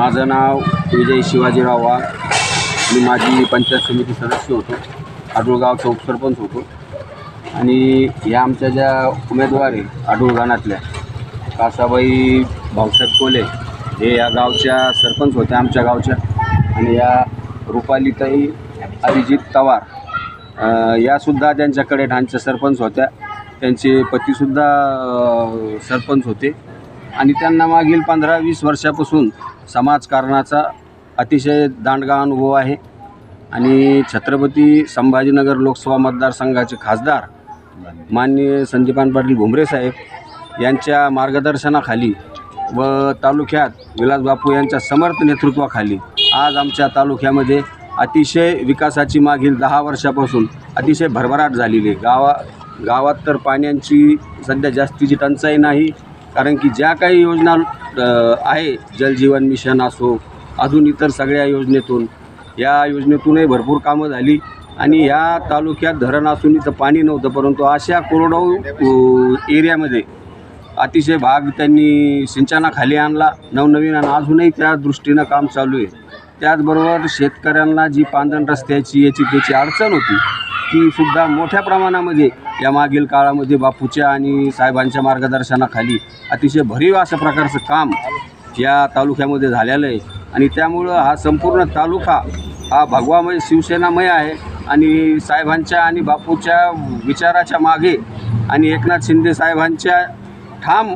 माझं नाव विजय शिवाजीराव वाघ. मी माझी पंचायत समिती सदस्य होतो. आडुळगावचा उपसरपंच होतो. आणि ह्या आमच्या ज्या उमेदवार आहे आडुळ गाणातल्या कासाबाई भाऊसाहेब कोले हे या गावच्या सरपंच होत्या आमच्या गावच्या. आणि या रुपालीताई अभिजित तवार यासुद्धा त्यांच्याकडे ढांच्या सरपंच होत्या. त्यांचे पतीसुद्धा सरपंच होते. आणि त्यांना मागील पंधरा वीस वर्षापासून समाजकारणाचा अतिशय दांडगा अनुभव आहे. आणि छत्रपती संभाजीनगर लोकसभा मतदारसंघाचे खासदार माननीय संदीपान पाटील भुमरे साहेब यांच्या मार्गदर्शनाखाली व तालुक्यात विलास बापू यांच्या समर्थ नेतृत्वाखाली आज आमच्या तालुक्यामध्ये अतिशय विकासाची मागील दहा वर्षापासून अतिशय भरभराट झालेली आहे. गावा गावात तर पाण्याची सध्या जास्तीची टंचाई नाही कारण की ज्या काही योजना आहे जलजीवन मिशन असो अजून इतर सगळ्या योजनेतून या योजनेतूनही भरपूर कामं झाली. आणि या तालुक्यात धरण असून इथं पाणी नव्हतं परंतु अशा कोरडवाहू एरियामध्ये अतिशय भाग त्यांनी सिंचनाखाली आणला. नवनवीन आणि अजूनही त्या दृष्टीनं काम चालू आहे. त्याचबरोबर शेतकऱ्यांना जी पांदण रस्त्याची याची त्याची अडचण होती ती सुद्धा मोठ्या प्रमाणामध्ये या मागील काळामध्ये बापूच्या आणि साहेबांच्या मार्गदर्शनाखाली अतिशय भरीव अशा प्रकारचं काम या तालुक्यामध्ये झालेलं आहे. आणि त्यामुळं हा संपूर्ण तालुका हा भगवामय शिवसेनामय आहे. आणि साहेबांच्या आणि बापूच्या विचाराच्या मागे आणि एकनाथ शिंदे साहेबांच्या ठाम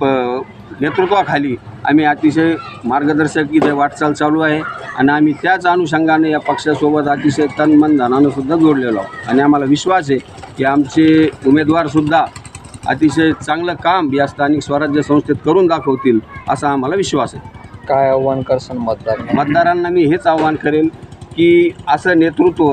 प- नेतृत्वाखाली आम्ही अतिशय मार्गदर्शक इथे वाटचाल चालू आहे. आणि आम्ही त्याच अनुषंगाने या पक्षासोबत अतिशय तन मन धनानं सुद्धा जोडलेलो आहोत. आणि आम्हाला विश्वास आहे की आमचे उमेदवारसुद्धा अतिशय चांगलं काम या स्थानिक स्वराज्य संस्थेत करून दाखवतील असा आम्हाला विश्वास आहे. काय आव्हान करसान मतदार मतदारांना मी हेच आव्हान करेन की असं नेतृत्व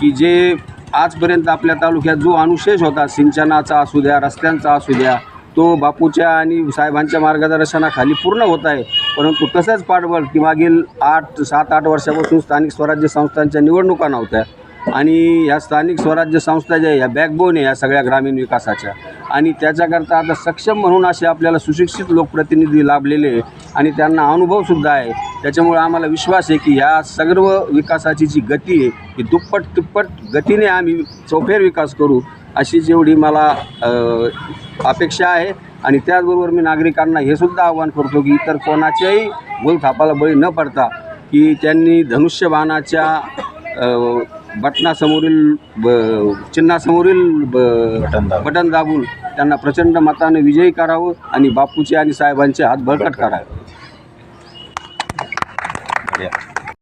की जे आजपर्यंत आपल्या तालुक्यात जो अनुशेष होता सिंचनाचा असू द्या रस्त्यांचा असू द्या तो बापूच्या आणि साहेबांच्या मार्गदर्शनाखाली पूर्ण होत आहे. परंतु तसंच पाठबळ की मागील आठ सात आठ वर्षापासून स्थानिक स्वराज्य संस्थांच्या निवडणुका नव्हत्या. आणि ह्या स्थानिक स्वराज्य संस्था ज्या आहे, ह्या बॅकबोन आहे या सगळ्या ग्रामीण विकासाच्या. आणि त्याच्याकरता आता सक्षम म्हणून असे आपल्याला सुशिक्षित लोकप्रतिनिधी लाभलेले आहे. आणि त्यांना अनुभवसुद्धा आहे. त्याच्यामुळे आम्हाला विश्वास आहे की ह्या सर्व विकासाची जी गती आहे ही दुप्पट तिप्पट गतीने आम्ही चौफेर विकास करू अशी जेवढी मला अपेक्षा आहे. आणि त्याचबरोबर मी नागरिकांना हे सुद्धा आवाहन करतो की इतर कोणाच्याही बोलथापाला बळी न पडता की त्यांनी धनुष्यबाणाच्या बटनासमोरील ब चिन्हासमोरील ब बटन दाबून. त्यांना प्रचंड मताने विजयी करावं आणि बापूचे आणि साहेबांचे हात बळकट काढावे